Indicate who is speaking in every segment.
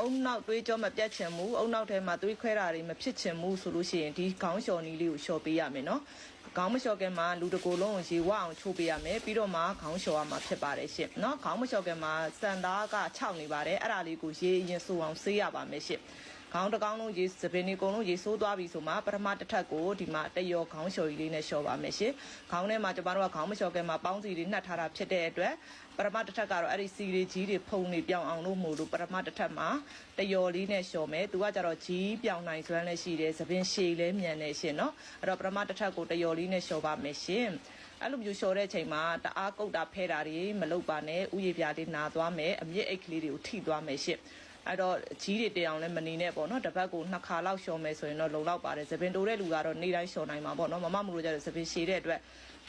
Speaker 1: အုံနောက်တွေးကြောမပြတ်ချင်ဘူးအုံနောက်ထဲမှာသွေးခွဲတာတွေမဖြစ်ချင်ဘူးဆိုလို့ရှိရင်ဒီခေါင်းလျှော်နီးလေးကိုလျှော်ပေးရမယ်နော်ခေါင်းမလျှော်ခင်မှာလူတစ်ကိုယ်လုံးကိုရေဝအောင်ချိုးပေးရမယ်ပြီးတော့မှခေါင်းလျှော်ရမှာဖြစ်ပါတယ်ရှင်နော်ခေါင်းမလျှော်ခင်မှာစံသားက6နေပါတယ်အဲ့ဒါလေးကိုရေရင်ဆူအောင်ဆေးရပါမယ်ရှင် ခေါင်းတစ်ကောင်းလုံးရေစပင်းဒီကုံလုံးရေဆိုးသွားပြီဆိုမှပထမတစ်ထပ်ကိုဒီမှာတယောခေါင်းလျှော်ကြီးလေးနဲ့လျှော်ပါမယ်ရှင်ခေါင်းထဲမှာကျမတို့ကခေါင်းမလျှော်ခင်မှာပေါင်းစီလေးနှက်ထားတာဖြစ်တဲ့အတွက်ပထမတစ်ထပ်ကတော့အဲ့ဒီစီလေးကြီးတွေဖုံနေပြောင်းအောင်လို့မို့လို့ပထမတစ်ထပ်မှာတယောလေးနဲ့လျှော်မယ်သူကကြတော့ကြီးပြောင်းနိုင်စွမ်းလည်းရှိတယ်သပင်ရှည်လည်းမြန်နေရှင်နော်အဲ့တော့ပထမတစ်ထပ်ကိုတယောလေးနဲ့လျှော်ပါမယ်ရှင်အဲ့လိုမျိုးလျှော်တဲ့အချိန်မှာတအားကုတ်တာဖဲတာတွေမလုပ်ပါနဲ့ဥယျာဉ်ပြားလေးနာသွားမယ်အမြင့်အိတ်ကလေးတွေကိုထိသွားမယ်ရှင် အဲ့တော့ကြီးတွေတအောင်လဲမနေနဲ့ပေါ့နော်တစ်ပတ်ကိုနှစ်ခါလောက်လျှော်မယ်ဆိုရင်တော့လုံလောက်ပါတယ်သပင်တိုးတဲ့လူကတော့နေ့တိုင်းလျှော်နိုင်မှာပေါ့နော်မမမလို့ကြတော့သပင်ရှည်တဲ့အတွက်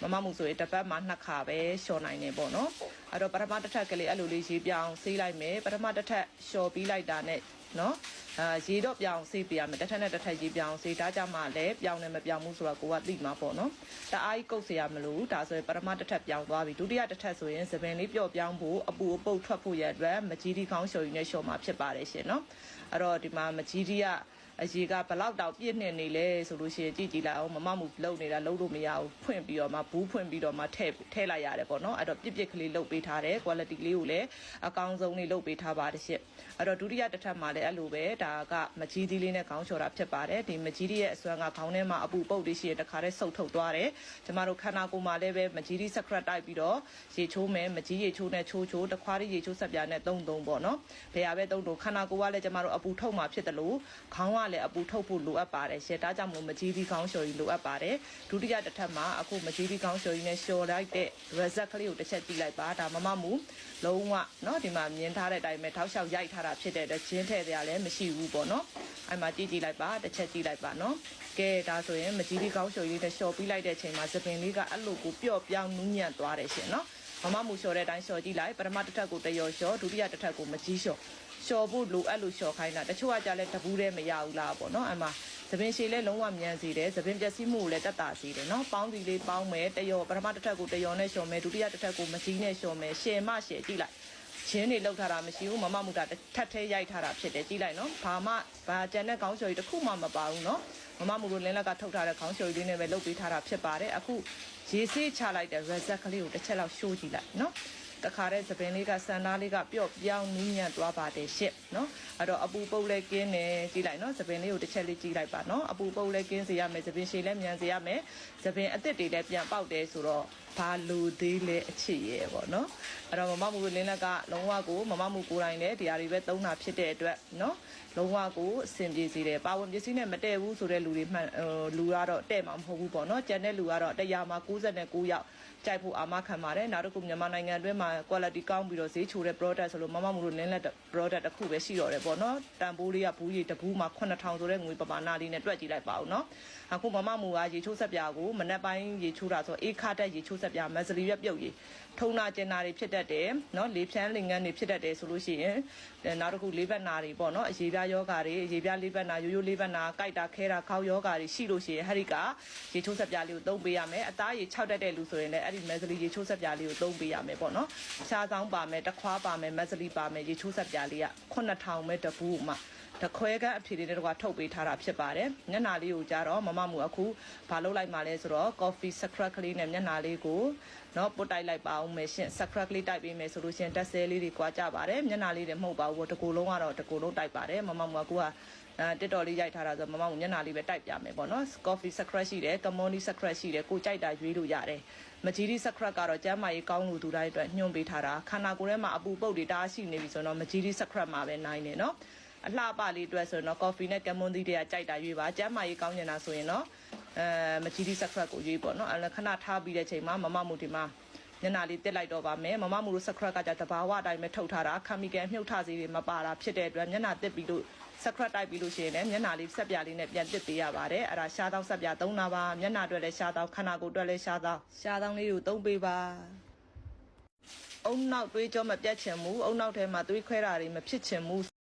Speaker 1: မမမှုဆိုရင်တစ်ပတ်မှာနှစ်ခါပဲလျှော်နိုင်နေပေါ့နော်အဲ့တော့ပထမတစ်ထပ်ကလေးအဲ့လိုလေးရေးပြောင်းဆေးလိုက်မယ်ပထမတစ်ထပ်လျှော်ပြီးလိုက်တာနဲ့ နော်အာရေတော့ပြောင်းဆေးပြရမယ်တစ်ထပ်နဲ့တစ်ထပ်ရေပြောင်းဆေးဒါကြမှာလည်းပြောင်းနေမပြောင်းဘူးဆိုတော့ကိုကသိမှာပေါ့နော်တအားကြီးကုတ်เสียရမလို့ဒါဆိုရင်ပထမတစ်ထပ်ပြောင်းသွားပြီဒုတိယတစ်ထပ်ဆိုရင်သပင်လေးပျော့ပြောင်းဖို့အပူအပုတ်ထွက်ဖို့ရအတွက်မကြီးဒီခေါင်းလျှော်ရည်နဲ့လျှော်မှာဖြစ်ပါတယ်ရှင်နော်အဲ့တော့ဒီမှာမကြီးဒီက အရေကဘလောက်တောင်ပြည့်နှစ်နေလဲဆိုလို့ရှိရင်ကြည့်ကြည့်လိုက်အောင်မမမှုလုံနေတာလုံလို့မရဘူးဖွင့်ပြီးတော့မှဘူးဖွင့်ပြီးတော့မှထည့်ထည့်လိုက်ရတယ်ပေါ့နော်အဲ့တော့ပြစ်ပြစ်ကလေးလုတ်ပေးထားတယ် quality လေးကိုလည်းအကောင်းဆုံးလေးလုတ်ပေးထားပါတယ်ရှင့်အဲ့တော့ဒုတိယတစ်ထပ်မှာလည်းအဲ့လိုပဲဒါကမကြီးသီးလေးနဲ့ခေါင်းချော်တာဖြစ်ပါတယ်ဒီမကြီးသီးရဲ့အစွမ်းကခေါင်းထဲမှာအပူပုတ်လေးရှိရင်တခါတည်းဆုပ်ထုတ်သွားတယ်ကျမတို့ခန္ဓာကိုယ်မှာလည်းပဲမကြီးသီး secret တိုက်ပြီးတော့ရေချိုးမယ်မကြီးရေချိုးနဲ့ချိုးချိုးတခွားလေးရေချိုးဆက်ပြားနဲ့သုံးသုံးပေါ့နော်ဘယ်ရပဲသုံးသုံးခန္ဓာကိုယ်ကလည်းကျမတို့အပူထုတ်မှာဖြစ်တယ်လို့ခေါင်းကလည်းအပူထုတ်ဖို့လိုအပ်ပါတယ်ရှယ်ဒါကြောင့်မို့မကြီးသီးခေါင်းလျှော်ကြီးလိုအပ်ပါတယ်ဒုတိယတစ်ထပ်မှာအခုမကြီးသီးခေါင်းလျှော်ကြီးနဲ့လျှော်လိုက်တဲ့ result ကလေးကိုတစ်ချက်ကြည့်လိုက်ပါဒါမမမူလုံးဝเนาะဒီမှာမြင်ထားတဲ့အတိုင်းပဲထောက်လျှောက်ရိုက်ထားတာဖြစ်တဲ့အတွက်ချင်းထည့်တရားလည်းမရှိဘူးပေါ့နော်အဲ့မှာကြည့်ကြည့်လိုက်ပါတစ်ချက်ကြည့်လိုက်ပါနော်ကဲဒါဆိုရင်မကြီးသီးခေါင်းလျှော်ကြီးနဲ့လျှော်ပြီးလိုက်တဲ့အချိန်မှာသပင်လေးကအဲ့လိုကိုပျော့ပြောင်းနူးညံ့သွားတယ်ရှင်နော်မမမူလျှော်တဲ့အတိုင်းလျှော်ကြည့်လိုက်ပထမတစ်ထပ်ကိုတရော်လျှော်ဒုတိယတစ်ထပ်ကိုမကြီးလျှော် လျှော်ဖို့လိုအပ်လို့လျှော်ခိုင်းတာတချို့ကကြလဲတပူးတည်းမရဘူးလားပေါ့နော်အဲ့မှာသပင်ရှည်လဲလုံးဝမြန်စေတယ်သပင်ပျက်စီးမှုကိုလည်းတက်တာစေတယ်နော်ပေါင်းစီလေးပေါင်းမယ်တရော်ပထမတစ်ထပ်ကိုတရော်နဲ့လျှော်မယ်ဒုတိယတစ်ထပ်ကိုမကြီးနဲ့လျှော်မယ်ရှယ်မရှယ်ကြည့်လိုက်ချင်းတွေလောက်ထားတာမရှိဘူးမမမူတာထက်ထဲရိုက်ထားတာဖြစ်တယ်ကြည့်လိုက်နော်ဘာမှဘာကြံတဲ့ခေါင်းလျှော်ကြီးတစ်ခုမှမပါဘူးနော်မမမူတို့လင်းလက်ကထုတ်ထားတဲ့ခေါင်းလျှော်ကြီးလေးနဲ့ပဲလုပ်ပေးထားတာဖြစ်ပါတယ်အခုရေဆေးချလိုက်တဲ့ result ကလေးကိုတစ်ချက်လောက်ရှိုးကြည့်လိုက်နော် တခါတဲ့သပင်လေးကစံသားလေးကပျော့ပြောင်းနူးညံ့သွားပါတယ်ရှစ်နော်အဲ့တော့အပူပုတ်လဲကင်းနေကြည့်လိုက်နော်သပင်လေးကိုတစ်ချက်လေးကြည့်လိုက်ပါနော်အပူပုတ်လဲကင်းစေရမယ်သပင်ရှည်လဲမြန်စေရမယ်သပင်အစ်စ်တွေလည်းပြန်ပေါက်တယ်ဆိုတော့ ဘာလူသေးလဲအချစ်ရဲ့ပေါ့နော်အဲ့တော့မမမူလင်းလက်ကလုံးဝကိုမမမူကိုယ်တိုင်လည်းဒီဟာတွေပဲသုံးတာဖြစ်တဲ့အတွက်နော်လုံးဝကိုအဆင်ပြေစေတယ်ပါဝင်ပစ္စည်းနဲ့မတည့်ဘူးဆိုတဲ့လူတွေမှန်လူကတော့တဲ့မှာမဟုတ်ဘူးပေါ့နော်ကျန်တဲ့လူကတော့တရားမှာ69ယောက်ကြိုက်ဖို့အာမခံပါတယ်နောက်တစ်ခုမြန်မာနိုင်ငံအတွင်းမှာ quality ကောင်းပြီးတော့ဈေးချိုတဲ့ product ဆိုလို့မမမူလို့လင်းလက် product တစ်ခုပဲရှိတော့တယ်ပေါ့နော်တန်ဖိုးလေးကဘူးရီတဘူးမှာ9000ဆိုတဲ့ငွေပမာဏလေးနဲ့တွက်ကြည့်လိုက်ပါဦးနော်အခုမမမူကရေချိုးဆက်ပြာကိုမနက်ပိုင်းရေချိုးတာဆိုအေးခါတက်ရေချိုးဆက်ပြာမက်စလီရွက်ပြုတ်ရေထုံနာကျင်နာတွေဖြစ်တတ်တယ်နော်လေဖြန်းလင်ငန်းတွေဖြစ်တတ်တယ်ဆိုလို့ရှိရင်နောက်တစ်ခုလေးဘက်နာတွေပေါ့နော်အရေးပြားယောဂါတွေအရေးပြားလေးဘက်နာရိုးရိုးလေးဘက်နာကြိုက်တာခဲတာခေါက်ယောဂါတွေရှိလို့ရှိရင်ဟဲ့ဒီကရေချိုးဆက်ပြာလေးကိုသုံးပေးရမယ်အသားရေ6တက်တဲ့လူဆိုရင်လည်းအဲ့ဒီမက်စလီရေချိုးဆက်ပြားလေးကိုသုံးပေးရမယ်ပေါ့နော်ရှားဆောင်ပါမယ်တခွားပါမယ်မက်စလီပါမယ်ရေချိုးဆက်ပြားလေးက9000ပဲတပူးမှာ တခွဲကအဖြေလေးတွေကထုတ်ပေးထားတာဖြစ်ပါတယ်မျက်နှာလေးကိုကြတော့မမမူအခုဘာလုပ်လိုက်မှလဲဆိုတော့ coffee scrub ကလေးနဲ့မျက်နှာလေးကိုเนาะပုတ်တိုက်လိုက်ပါအောင်မယ်ရှင် scrub လေးတိုက်ပေးမယ်ဆိုလို့ရှင်တက်ဆဲလေးတွေကွာကြပါတယ်မျက်နှာလေးတွေမဟုတ်ပါဘူးတကူလုံးကတော့တကူလုံးတိုက်ပါတယ်မမမူကအဲတစ်တော်လေးရိုက်ထားတာဆိုမမမမျက်နှာလေးပဲတိုက်ပြမယ်ပေါ့နော် coffee scrub ရှိတယ် camomile scrub ရှိတယ်ကိုကြိုက်တာရွေးလို့ရတယ်မကြီးဒီ scrub ကတော့ကျမ်းမာရေးကောင်းလို့သူတိုင်းအတွက်ညွှန်ပေးထားတာခန္ဓာကိုယ်ထဲမှာအပူပုတ်တွေတားရှိနေပြီဆိုတော့မကြီးဒီ scrub မှာပဲနိုင်နေနော် အလှပလေးအတွက်ဆိုရင်တော့ coffee နဲ့ camomile တွေကကြိုက်တာရွေးပါကျမ်းမာရေးကောင်းနေတာဆိုရင်တော့အဲမကြီးဒီ scrub ကိုရွေးပေါ့နော်အဲ့ခဏထားပြီးတဲ့ချိန်မှာမမမူဒီမှာညနာလေးတက်လိုက်တော့ပါမယ်မမမူလို့စခရက်ကကြတဘာဝအတိုင်းပဲထုတ်ထားတာခမီကန်မြုပ်ထစီတွေမပါတာဖြစ်တဲ့အတွက်ညနာတက်ပြီးလို့စခရက်တိုက်ပြီးလို့ရှိရင်လည်းမျက်နှာလေးဆက်ပြလေးနဲ့ပြန်တစ်ပေးရပါတယ်အဲ့ဒါရှားတောင်းဆက်ပြသုံးတာပါမျက်နှာအတွက်လည်းရှားတောင်းခန္ဓာကိုယ်အတွက်လည်းရှားတောင်းရှားတောင်းလေးကိုသုံးပေးပါအုံနောက်တွေးကြောမပြတ်ချင်ဘူးအုံနောက်ထဲမှာသွေးခွဲတာတွေမဖြစ်ချင်ဘူး